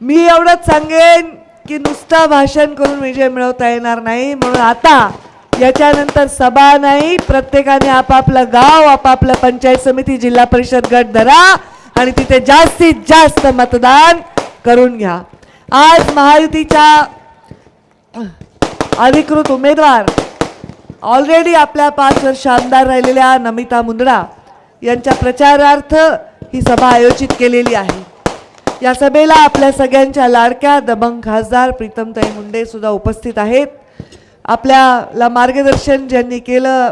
मी एवढंच सांगेन की नुसता भाषण करून विजय मिळवता येणार नाही. म्हणून आता याच्यानंतर सभा नाही प्रत्येकाने आपापलं गाव आपापलं पंचायत समिती जिल्हा परिषद गट धरा आणि तिथे जास्तीत जास्त मतदान करून घ्या. आज महायुतीच्या अधिकृत उमेदवार ऑलरेडी आपल्या पाच वर्ष आमदार राहिलेल्या नमिता मुंदडा यांच्या प्रचारार्थ ही सभा आयोजित केलेली आहे. या सभेला आपल्या सगळ्यांच्या लाडक्या दबंग खासदार प्रीतमताई मुंडे सुद्धा उपस्थित आहेत. आपल्याला मार्गदर्शन ज्यांनी केलं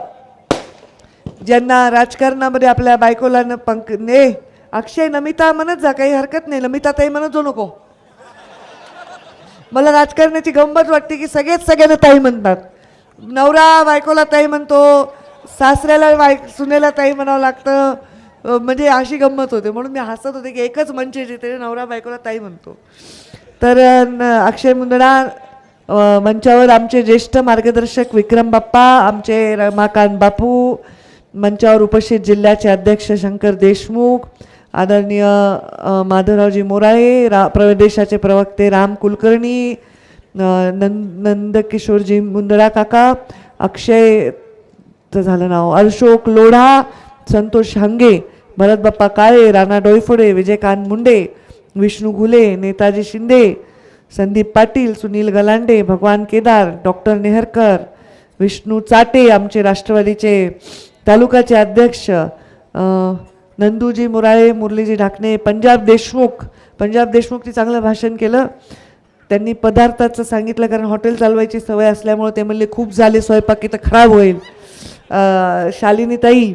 ज्यांना राजकारणामध्ये आपल्या बायकोला न पंक ने अक्षय नमिता म्हणत जा काही हरकत नाही. नमिता ताई म्हणत जो नको. मला राजकारणाची गंमत वाटते की सगळेच सगळ्यांना ताई म्हणतात. नवरा बायकोला ताई म्हणतो सासऱ्याला बाय सुनेला ताई म्हणावं लागतं म्हणजे अशी गंमत होते. म्हणून मी हसत होते की एकच मंच जिथे नवरा बायकोला ताई म्हणतो. तर न- अक्षय मुंदडा मंचावर आमचे ज्येष्ठ मार्गदर्शक विक्रम बाप्पा आमचे रमाकांत बापू मंचावर उपस्थित जिल्ह्याचे अध्यक्ष शंकर देशमुख आदरणीय माधवरावजी मोराळे रा प्रदेशाचे प्रवक्ते राम कुलकर्णी नंद नंदकिशोरजी मुंदडा काका अक्षयचं झालं नाव अशोक लोढा संतोष हांगे भरत बाप्पा काळे राणा डोईफोडे विजयकांत मुंडे विष्णू घुले नेताजी शिंदे संदीप पाटील सुनील गलांडे भगवान केदार डॉक्टर नेहरकर विष्णू चाटे आमचे राष्ट्रवादीचे तालुकाचे अध्यक्ष नंदूजी मुराळे मुरलीजी ढाकणे पंजाब देशमुख पंजाब देशमुखनी चांगलं भाषण केलं. त्यांनी पदार्थाचं सांगितलं कारण हॉटेल चालवायची सवय असल्यामुळे ते म्हणले खूप झाले स्वयंपाकी तर खराब होईल. शालिनीताई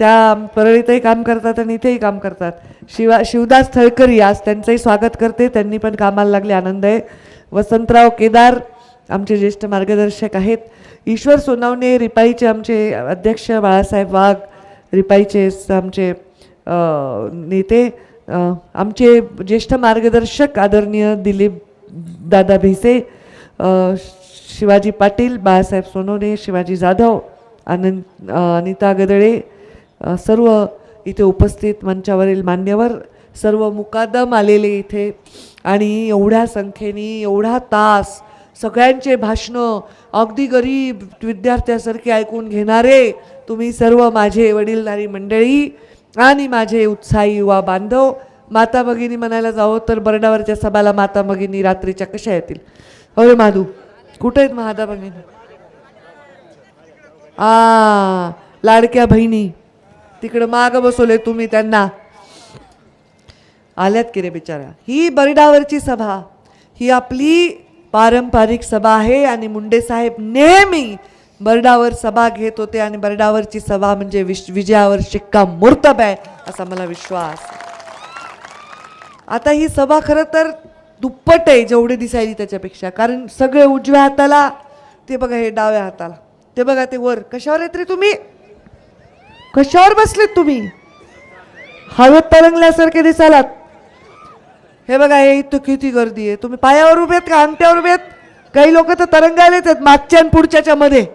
त्या परळीतही काम करतात आणि इथेही काम करतात. शिवा शिवदास थळकरी आज त्यांचंही स्वागत करते. त्यांनी पण कामाला लागले आनंद आहे. वसंतराव केदार आमचे ज्येष्ठ मार्गदर्शक आहेत. ईश्वर सोनावणे रिपाईचे आमचे अध्यक्ष बाळासाहेब वाघ रिपाईचे आमचे नेते आमचे ज्येष्ठ मार्गदर्शक आदरणीय दिलीप दादा भिसे शिवाजी पाटील बाळासाहेब सोनवणे शिवाजी जाधव आनंद अनिता गदळे सर्व इथे उपस्थित मंचावरील मान्यवर सर्व मुकादम आलेले इथे. आणि एवढ्या संख्येने एवढा तास सगळ्यांचे भाषणं अगदी गरीब विद्यार्थ्यासारखे ऐकून घेणारे तुम्ही सर्व माझे वडीलधारी मंडळी आणि माझे उत्साही युवा बांधव. माता भगिनी म्हणायला जावं तर बरडावरच्या सभाला माता भगिनी रात्रीच्या कशा येतील? अरे माधू कुठे आहेत महादा भगिनी? आ लाडक्या बहिणी. तिकडं माग बसवले तुम्ही त्यांना. आल्यात की रे बिचारा ही बरडावरची सभा. ही आपली पारंपरिक सभा आहे आणि मुंडे साहेब नेहमी बरडावर सभा घेत होते आणि बरडावरची सभा म्हणजे विश विजयावर शिक्का मुर्तब आहे असा मला विश्वास. आता ही सभा खरं तर दुप्पट आहे जेवढी दिसायली त्याच्यापेक्षा. कारण सगळे उजव्या हाताला ते बघा हे डाव्या हाताला. ते बघा ते वर. कशावर येत रे तुम्ही? कशावर बसलेत तुम्ही? हवेत तरंगल्यासारखे दिसालात. हे बघा हे इथं किती गर्दी आहे. तुम्ही पायावर उभे आहेत का? अंगठ्यावर उभेत काही लोक तर तरंगायलेच आहेत मागच्या आणि पुढच्याच्या मध्ये.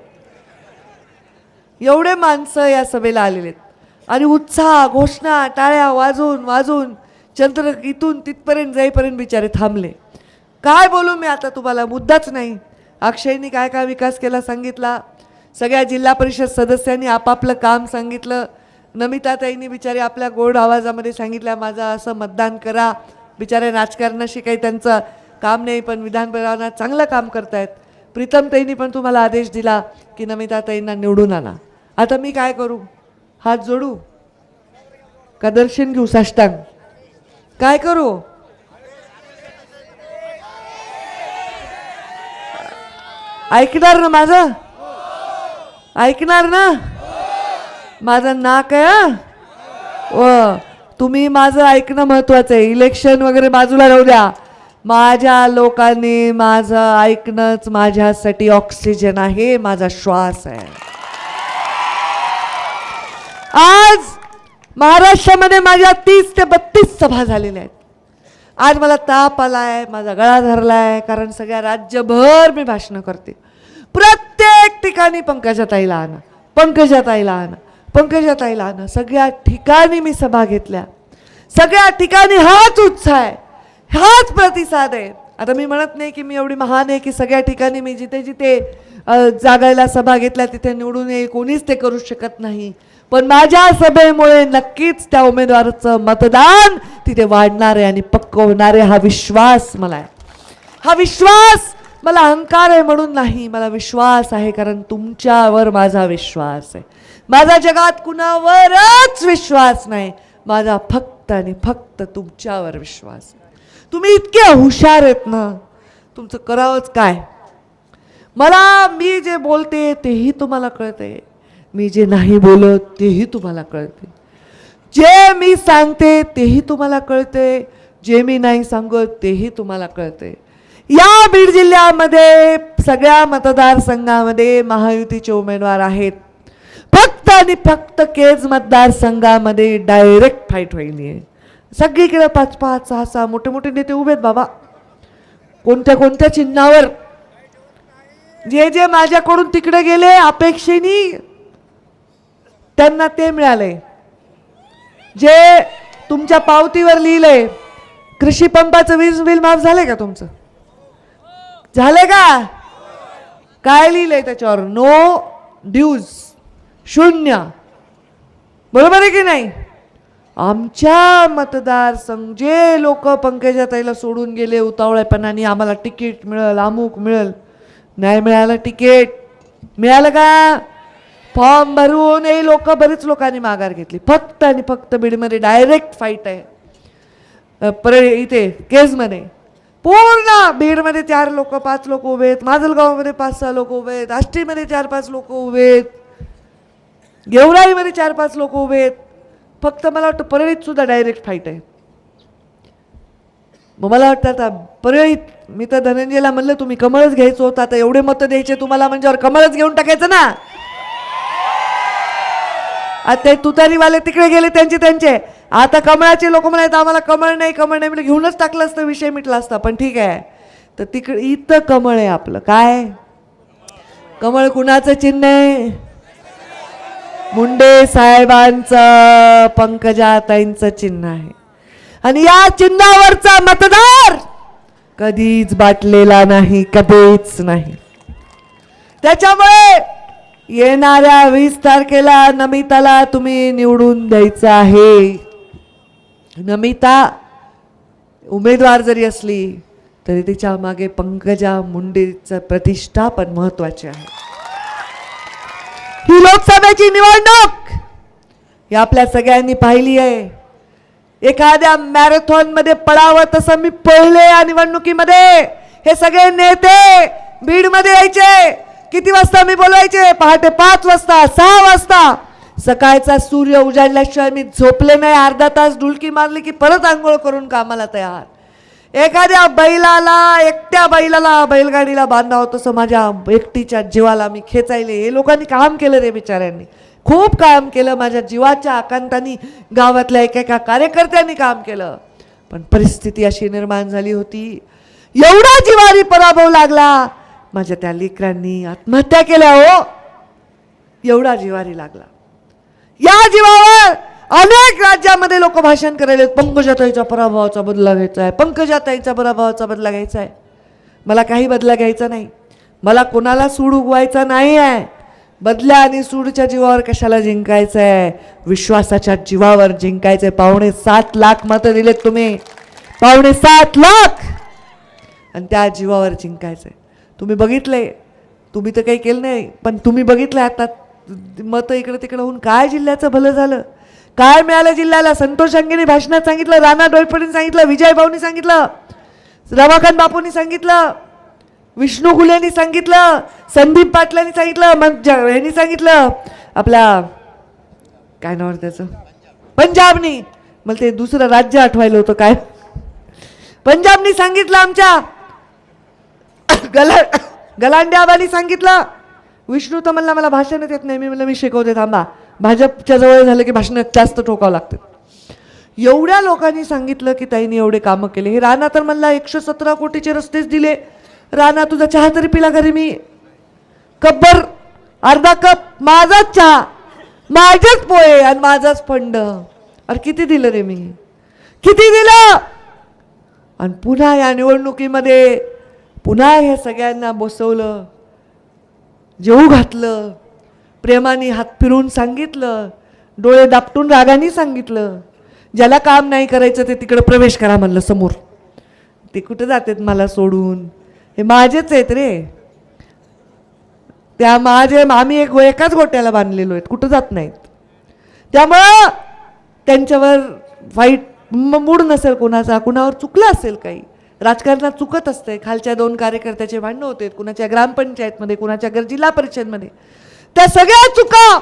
एवढे माणसं या सभेला आलेले आहेत. आणि उत्साह घोषणा टाळ्या वाजून वाजून चंद्र इथून तिथपर्यंत जाईपर्यंत बिचारे थांबले. काय बोलू मी आता तुम्हाला? मुद्दाच नाही. अक्षयनी काय काय विकास केला सांगितला? सगळ्या जिल्हा परिषद सदस्यांनी आपापलं काम सांगितलं. नमिताताईंनी बिचारे आपल्या गोड आवाजामध्ये सांगितल्या माझं असं मतदान करा. बिचारे राजकारणाशी काही त्यांचं काम नाही पण विधान परिवारात चांगलं काम करतायत. प्रीतमताईंनी पण तुम्हाला आदेश दिला की नमिताताईंना निवडून आणा. आता मी काय करू? हात जोडू? का दर्शन घेऊ साष्टांग? काय करू? ऐकणार ना माझं? ऐकणार ना? माझं नाक आहे व तुम्ही माझं ऐकणं महत्वाचं आहे. इलेक्शन वगैरे बाजूला राहू द्या. माझ्या लोकांनी माझं ऐकणंच माझ्यासाठी ऑक्सिजन आहे माझा श्वास आहे. आज महाराष्ट्रामध्ये माझ्या तीस ते बत्तीस सभा झालेल्या आहेत. आज मला ताप आलाय माझा गळा धरलाय कारण सगळ्या राज्यभर मी भाषणं करते. प्रत्येक ठिकाणी पंकजाताईला आणा पंकजाताईला आणा पंकजाताईला आणा. सगळ्या ठिकाणी मी सभा घेतल्या. सगळ्या ठिकाणी हाच उत्साह आहे हाच प्रतिसाद आहे. आता मी म्हणत नाही की मी एवढी महान आहे की सगळ्या ठिकाणी मी जिथे जिथे जागायला सभा घेतल्या तिथे निवडून येईल कोणीच ते करू शकत नाही. पण माझ्या सभेमुळे नक्कीच त्या उमेदवाराचं मतदान तिथे वाढणार आहे आणि पक्क होणार आहे हा विश्वास मला आहे. हा विश्वास मला अहंकार आहे म्हणून नाही मला विश्वास आहे कारण तुमच्यावर माझा विश्वास आहे. माझा जगात कुणावरच विश्वास नाही माझा फक्त आणि फक्त तुमच्यावर विश्वास आहे. तुम्ही इतके हुशार आहेत ना तुमचं करावंच काय? मला मी जे बोलते तेही तुम्हाला कळते. मी जे नाही बोलत तेही तुम्हाला कळते. जे मी सांगते तेही तुम्हाला कळते. जे मी नाही सांगत तेही तुम्हाला कळते. या बीड जिल्ह्यामध्ये सगळ्या मतदारसंघामध्ये महायुतीचे उमेदवार आहेत. फक्त आणि फक्त केज मतदारसंघामध्ये डायरेक्ट फाईट व्हायली आहे सगळीकडे पाच पाच सहा सहा मोठे मोठे नेते उभे आहेत बाबा. कोणत्या कोणत्या चिन्हावर? जे जे माझ्याकडून तिकडे गेले अपेक्षेनी त्यांना ते मिळाले. जे तुमच्या पावतीवर लिहिलंय कृषी पंपाचं वीज बिल माफ झालंय का तुमचं? झाले का? काय लिहिलंय त्याच्यावर? नो ड्यूज शून्य. बरोबर आहे की नाही? आमच्या मतदारसंघ जे लोक पंकजाताईला सोडून गेले उतावळेपणाने आम्हाला तिकीट मिळेल अमुक मिळेल. नाही मिळालं तिकीट. मिळालं का? फॉर्म भरून हे लोक बरीच लोकांनी माघार घेतली. फक्त आणि फक्त बीडमध्ये डायरेक्ट फाईट आहे. पर इथे केजमध्ये. पूर्ण बीडमध्ये चार लोक पाच लोक उभे आहेत. माजलगावमध्ये पाच सहा लोक उभे आहेत. आष्टीमध्ये चार पाच लोक उभे आहेत. गेवराईमध्ये चार पाच लोक उभे आहेत. फक्त मला वाटतं परळीत सुद्धा डायरेक्ट फाईट आहे. मग मला वाटतं आता परळीत मी तर धनंजयला म्हणलं तुम्ही कमळच घ्यायचं होतं आता एवढे मतं द्यायचे तुम्हाला म्हणजे कमळच घेऊन टाकायचं ना? आता ते तुतारीवाले तिकडे गेले त्यांचे त्यांचे. आता कमळाचे लोक म्हणायचं आम्हाला कमळ नाही कमळ नाही. म्हणजे घेऊनच टाकलं असतं विषय मिटला असता. पण ठीक आहे. तर तिकडे इथं कमळ आहे आपलं. काय? कमळ कुणाचं चिन्ह आहे? मुंडे साहेबांचं पंकजाताईंचं चिन्ह आहे. आणि या चिन्हावरचा मतदार कधीच बाटलेला नाही कधीच नाही. त्याच्यामुळे येणाऱ्या वीस तारखेला नमिताला तुम्ही निवडून द्यायचं आहे. नमिता उमेदवार जरी असली तरी तिच्यामागे पंकजा मुंडेचं प्रतिष्ठा पण महत्वाची आहे. ही लोकसभेची निवडणूक ही आपल्या सगळ्यांनी पाहिली आहे. एखाद्या मॅरेथॉनमध्ये पळावं तसं मी पळले या निवडणुकीमध्ये. हे सगळे नेते बीडमध्ये यायचे. किती वाजता मी बोलवायचे? पहाटे पाच वाजता सहा वाजता. सकाळचा सूर्य उजाडल्याशिवाय मी झोपले नाही. अर्धा तास डुलकी मारली की परत आंघोळ करून कामाला तयार. एखाद्या बैलाला एकट्या बैलाला बैलगाडीला बांधा होतो तसं माझ्या एकटीच्या जीवाला मी खेचायले. हे लोकांनी काम केलं रे बिचाऱ्यांनी. खूप काम केलं माझ्या जीवाच्या आकांतानी गावातल्या एकेका कार्यकर्त्यांनी काम केलं. पण परिस्थिती अशी निर्माण झाली होती. एवढा जिवारी पराभव लागला. माझ्या त्या लेकरांनी आत्महत्या केल्या हो. एवढा जिवारी लागला. या जीवावर अनेक राज्यामध्ये लोक भाषण करेले आहेत पंकजाताईचा पराभवाचा बदला घ्यायचा आहे. पंकजाताईचा पराभवाचा बदला घ्यायचा आहे. मला काही बदला घ्यायचा नाही. मला कोणाला सूड उगवायचा नाही आहे. बदल्या आणि सूडच्या जीवावर कशाला जिंकायचं आहे? विश्वासाच्या जीवावर जिंकायचं आहे पावणे सात लाख मतं दिलेत तुम्ही. पावणे सात लाख! आणि त्या जीवावर जिंकायचं आहे तुम्ही बघितलंय. तुम्ही तर काही केलं नाही. पण तुम्ही बघितलं आता. मतं इकडं तिकडं होऊन काय जिल्ह्याचं भलं झालं? काय मिळालं जिल्ह्याला? संतोष अंगेने भाषणात सांगितलं राणा डोळपडीने सांगितलं विजय भाऊनी सांगितलं रमाकांत बापूंनी सांगितलं विष्णू गुलेंनी सांगितलं संदीप पाटलांनी सांगितलं मग ह्यांनी सांगितलं आपल्या काय नाव त्याचं? पंजाबनी. मला ते दुसरं राज्य आठवायला होतं काय? पंजाबनी सांगितलं आमच्या. गला गलांड्याबानी सांगितलं विष्णू तर म्हणला मला भाषणच येत नाही मी म्हणलं मी शिकवते थांबा. भाजपच्या जवळ झालं की भाषण जास्त ठोकावं लागतं. एवढ्या लोकांनी सांगितलं की ताईने एवढे कामं केले. हे राणा तर म्हणला एकशे सतरा कोटीचे रस्तेच दिले. राणा तुझा चहा तरी पिला घरी मी. कब्बर अर्धा कप माझाच चहा. माझेच पोहे आणि माझाच फंड. अरे किती दिलं रे मी? किती दिलं? आणि पुन्हा या निवडणुकीमध्ये पुन्हा ह्या सगळ्यांना बसवलं. जेऊ घातलं प्रेमाने हात फिरून सांगितलं डोळे दापटून रागाने सांगितलं. ज्याला काम नाही करायचं ते तिकडं प्रवेश करा म्हणलं समोर. ते कुठं जातात मला सोडून? हे माझेच आहेत रे. त्या माझे आम्ही एक एकाच गोट्याला बांधलेलो आहेत कुठं जात नाहीत. त्यामुळं त्यांच्यावर वाईट मूड नसेल कोणाचा कुणावर चुकलं असेल काही. राजकारणात चुकत असते. खालच्या दोन कार्यकर्त्याचे भांडणं होते. कुणाच्या ग्रामपंचायतमध्ये कुणाच्या घर जिल्हा परिषदमध्ये. त्या सगळ्या चुका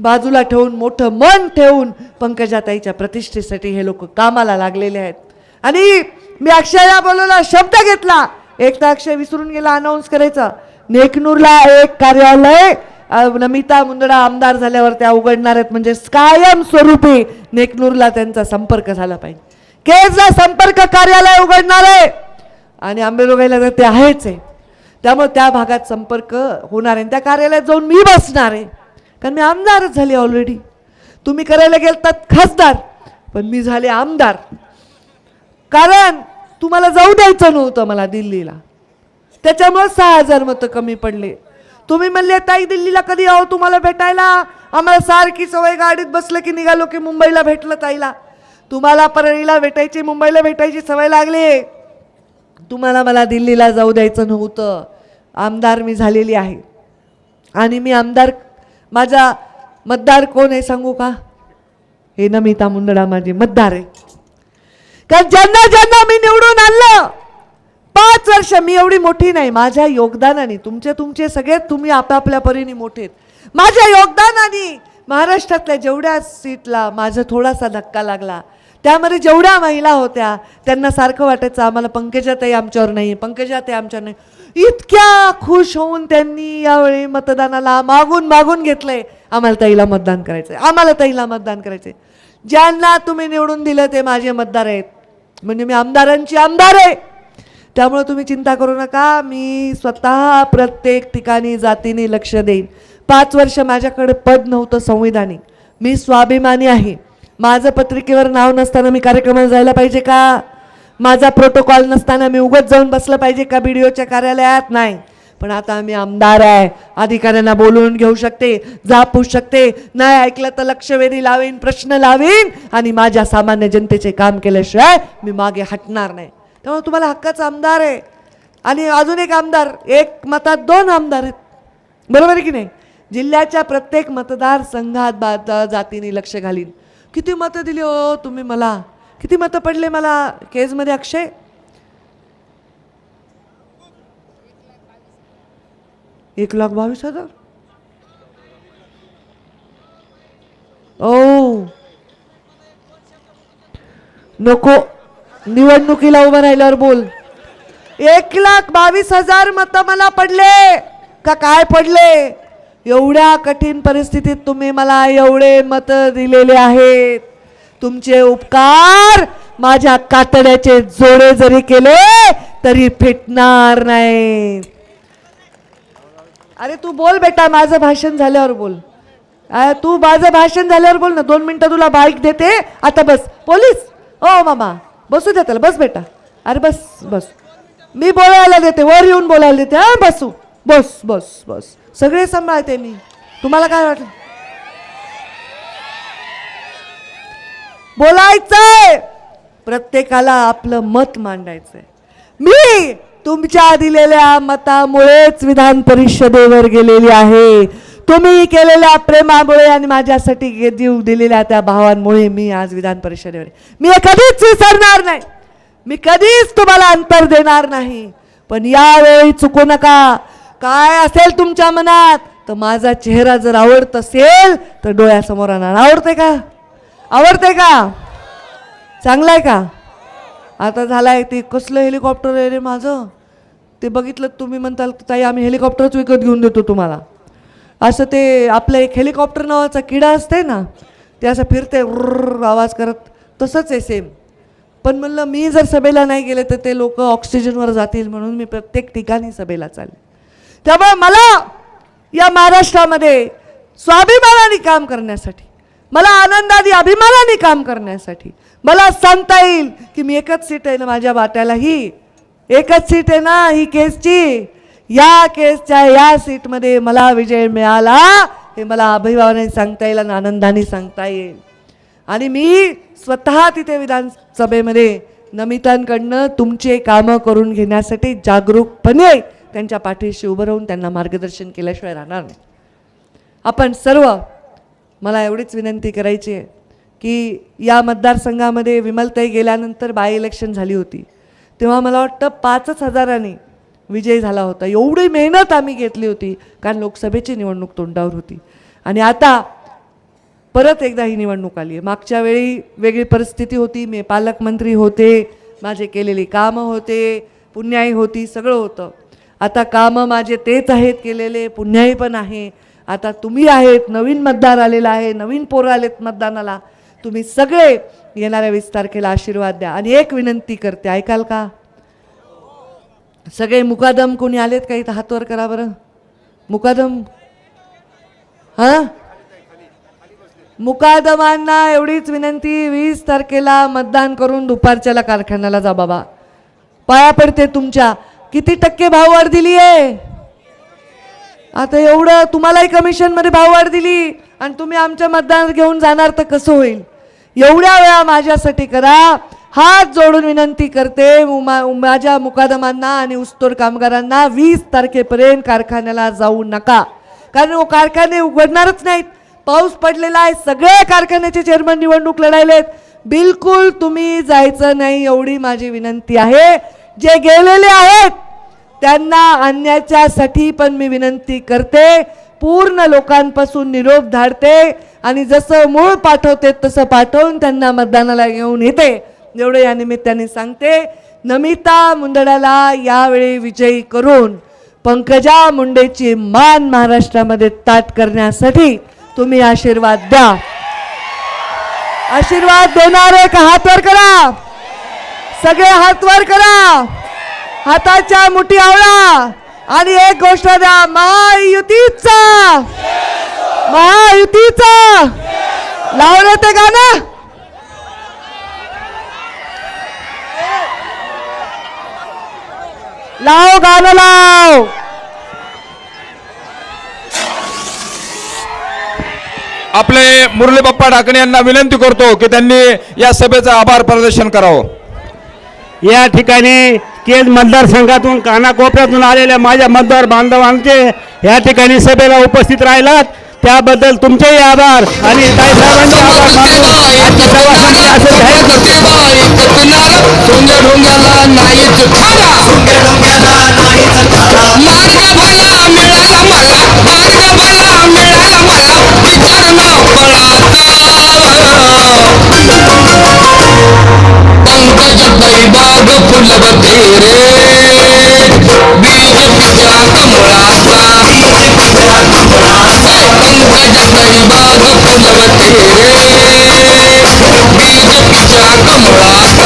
बाजूला ठेवून मोठं मन ठेवून पंकजाताईच्या प्रतिष्ठेसाठी हे लोक कामाला लागलेले आहेत. आणि मी अक्षयला बोलवला शब्द घेतला. एक तर अक्षय विसरून गेला अनाऊन्स करायचा. नेकनूरला एक कार्यालय नमिता मुंदडा आमदार झाल्यावर त्या उघडणार आहेत. म्हणजे कायमस्वरूपी नेकनूरला त्यांचा संपर्क झाला पाहिजे. केजला संपर्क कार्यालय उघडणार आहे. आणि आंबेजोगाईला तर ते आहेच आहे. त्यामुळे त्या भागात संपर्क होणार आहे. आणि त्या कार्यालयात जाऊन मी बसणार आहे. कारण मी आमदारच झाले ऑलरेडी तुम्ही करायला गेलतात खासदार पण मी झाले आमदार. कारण तुम्हाला जाऊ द्यायचं नव्हतं मला दिल्लीला. त्याच्यामुळे सहा हजार मतं कमी पडले. तुम्ही म्हणले ताई दिल्लीला कधी आहो तुम्हाला भेटायला? आम्हाला सारखी सवय गाडीत बसलं की निघालो की मुंबईला भेटलं ताईला. तुम्हाला परळीला भेटायची मुंबईला भेटायची सवय लागली. तुम्हाला मला दिल्लीला जाऊ द्यायचं नव्हतं. आमदार मी झालेली आहे. आणि मी आमदार माझा मतदार कोण आहे सांगू का? हे नमिता मुंदडा माझे मतदार आहे. कारण ज्यांना ज्यांना मी निवडून आणलं पाच वर्ष मी एवढी मोठी नाही. माझ्या योगदानाने तुमचे तुमचे सगळे तुम्ही आपापल्या परीने मोठे आहेत. माझ्या योगदानाने महाराष्ट्रातल्या जेवढ्या सीटला माझा थोडासा धक्का लागला त्यामध्ये जेवढ्या महिला होत्या त्यांना सारखं वाटायचं आम्हाला पंकजाताई आमच्यावर नाही पंकजाताई आमच्यावर नाही इतक्या खुश होऊन त्यांनी यावेळी मतदानाला मागून मागून घेतलंय. आम्हाला ताईला मतदान करायचं आहे आम्हाला ताईला मतदान करायचं आहे ज्यांना तुम्ही निवडून दिलं ते माझे मतदार आहेत. म्हणजे मी आमदारांची आमदार आहे. त्यामुळे तुम्ही चिंता करू नका मी स्वतः प्रत्येक ठिकाणी जातीने लक्ष देईन. पाच वर्ष माझ्याकडे पद नव्हतं संविधानिक. मी स्वाभिमानी आहे. माझं पत्रिकेवर नाव नसताना मी कार्यक्रमाला जायला पाहिजे का? माझा प्रोटोकॉल नसताना मी उगत जाऊन बसलं पाहिजे का बी डी ओच्या कार्यालयात? नाही. पण आता मी आमदार आहे. अधिकाऱ्यांना बोलवून घेऊ शकते जापू शकते. नाही ऐकलं तर लक्षवेधी लावीन प्रश्न लावीन आणि माझ्या सामान्य जनतेचे काम केल्याशिवाय मी मागे हटणार नाही. त्यामुळे तुम्हाला हक्काचा आमदार आहे. आणि अजून एक आमदार एक मतात दोन आमदार आहेत. बरोबर आहे की नाही? जिल्ह्याच्या प्रत्येक मतदारसंघात बा जातीने लक्ष घालीन. किती मतं दिली हो तुम्ही मला? किती मतं पडले मला? केजमध्ये अक्षय? एक लाख बावीस हजार? ओ! नको. निवडणुकीला उभं राहिल्यावर बोल. एक लाख बावीस हजार मतं मला पडले. का काय पडले? एवढ्या कठीण परिस्थितीत तुम्ही मला एवढे मतं दिलेले आहेत. तुमचे उपकार माझ्या कातड्याचे जोडे जरी केले तरी फेटणार नाही अरे तू बोल बेटा माझं भाषण झाल्यावर बोल. अरे तू माझं भाषण झाल्यावर बोल ना दोन मिनटं तुला बाईक देते. आता बस पोलीस. ओ मामा बसू दे त्याला बस बेटा. अरे बस बस. मी बोलायला देते वर येऊन बोलायला देते. हा बसू. बस बस बस. सगळे सांभाळते मी. तुम्हाला काय वाटलं? बोलायचंय. प्रत्येकाला आपलं मत मांडायचंय. मी तुमच्या दिलेल्या मतामुळेच विधान परिषदेवर गेलेली आहे. तुम्ही केलेल्या प्रेमामुळे आणि माझ्यासाठी गे- जीव दिलेल्या त्या भावांमुळे मी आज विधान परिषदेवर मी हे कधीच विसरणार नाही. मी कधीच तुम्हाला अंतर देणार नाही. पण यावेळी चुकू नका. काय असेल तुमच्या मनात? तर माझा चेहरा जर आवडत असेल तर डोळ्यासमोर आणणार आवडते का? आवडते का? चांगलं आहे का? आता झालाय ते कसलं हेलिकॉप्टर आहे रे माझं? ते बघितलं तुम्ही म्हणताल ताई आम्ही हेलिकॉप्टरच विकत घेऊन देतो तुम्हाला. असं ते आपलं एक हेलिकॉप्टर नावाचा किडा असते ना ते असं फिरते आवाज करत. तसंच आहे सेम पण म्हणलं मी जर सभेला नाही गेले तर ते लोक ऑक्सिजनवर जातील म्हणून मी प्रत्येक ठिकाणी सभेला चालले. त्यामुळे मला या महाराष्ट्रामध्ये स्वाभिमानाने काम करण्यासाठी मला आनंदाने अभिमानाने काम करण्यासाठी मला सांगता येईल की मी एकच सीट आहे ना माझ्या वाट्यालाही. एकच सीट आहे ना ही केसची. या केसच्या या सीटमध्ये मला विजय मिळाला हे मला अभिमानाने सांगता येईल आणि आनंदाने सांगता येईल. आणि मी स्वतः तिथे विधानसभेमध्ये नमितांकडनं तुमचे कामं करून घेण्यासाठी जागरूकपणे त्यांच्या पाठीशी उभं राहून त्यांना मार्गदर्शन केल्याशिवाय राहणार नाही. आपण सर्व मला एवढीच विनंती करायची आहे की या मतदारसंघामध्ये विमलताई गेल्यानंतर बाय इलेक्शन झाली होती. तेव्हा मला वाटतं पाचच हजारांनी विजय झाला होता. एवढी मेहनत आम्ही घेतली होती कारण लोकसभेची निवडणूक तोंडावर होती. आणि आता परत एकदा ही निवडणूक आली आहे. मागच्या वेळी वेगळी परिस्थिती होती मी पालकमंत्री होते माझे केलेली कामं होते पुण्याई होती सगळं होतं. आता कामं माझे तेच आहेत केलेले पुण्याई पण आहे. आता तुम्ही आहेत नवीन मतदार आलेला आहे नवीन पोरं आलेत मतदानाला. तुम्ही सगळे येणाऱ्या वीस तारखेला आशीर्वाद द्या. आणि एक विनंती करते ऐकाल का? सगळे मुकादम कोणी आलेत काही हातवर करा बरं? मुकादम? हां? मुकादमांना एवढीच विनंती वीस तारखेला मतदान करून दुपारच्याला कारखान्याला जा बाबा. पाया पडते तुमच्या. किती टक्के भाववाढ दिली आहे? आता एवढं तुम्हालाही कमिशनमध्ये भाववाढ दिली आणि तुम्ही आमच्या मतदानात घेऊन जाणार तर कसं होईल? एवढ्या वेळा माझ्यासाठी करा. हात जोडून विनंती करते माझ्या मुकादमांना आणि ऊसतोड कामगारांना वीस तारखेपर्यंत कारखान्याला जाऊ नका. कारण हो कारखाने उघडणारच नाहीत. पाऊस पडलेला आहे. सगळे कारखान्याचे चेअरमन निवडणूक लढायलेत. बिलकुल तुम्ही जायचं नाही एवढी माझी विनंती आहे. जे गेलेले आहेत त्यांना आणण्याच्यासाठी पण मी विनंती करते. पूर्ण लोकांपासून निरोप धाडते आणि जसं मूळ पाठवते तसं पाठवून त्यांना मतदानाला घेऊन येते. एवढं या निमित्ताने सांगते. नमिता मुंदडाला यावेळी विजयी करून पंकजा मुंडेची मान महाराष्ट्रामध्ये ताट करण्यासाठी तुम्ही आशीर्वाद द्या. आशीर्वाद देणारे का हातवर करा. सगळे हातवर करा. हाताच्या मुठी आवळा. आणि एक गोष्ट द्या महायुतीचा. महायुतीचा. लावलं ते गाणं. लाव गाणं लाव. आपले मुरली बाप्पा ढाकणे यांना विनंती करतो की त्यांनी या सभेचं आभार प्रदर्शन करावं. या ठिकाणी केज मतदारसंघातून कानाकोपऱ्यातून आलेल्या माझ्या मतदार बांधवांचे या ठिकाणी सभेला उपस्थित राहिलात त्याबद्दल तुमचेही आभार आणि ताईसाहेबांचे आभार मानून असं जाहीर करतो पंकज बैबाग फुलवते रे बीजेपीच्या कमळाचा पंकज बैबाग फुलवते रे बीजेपीच्या कमळाचा शांतपणे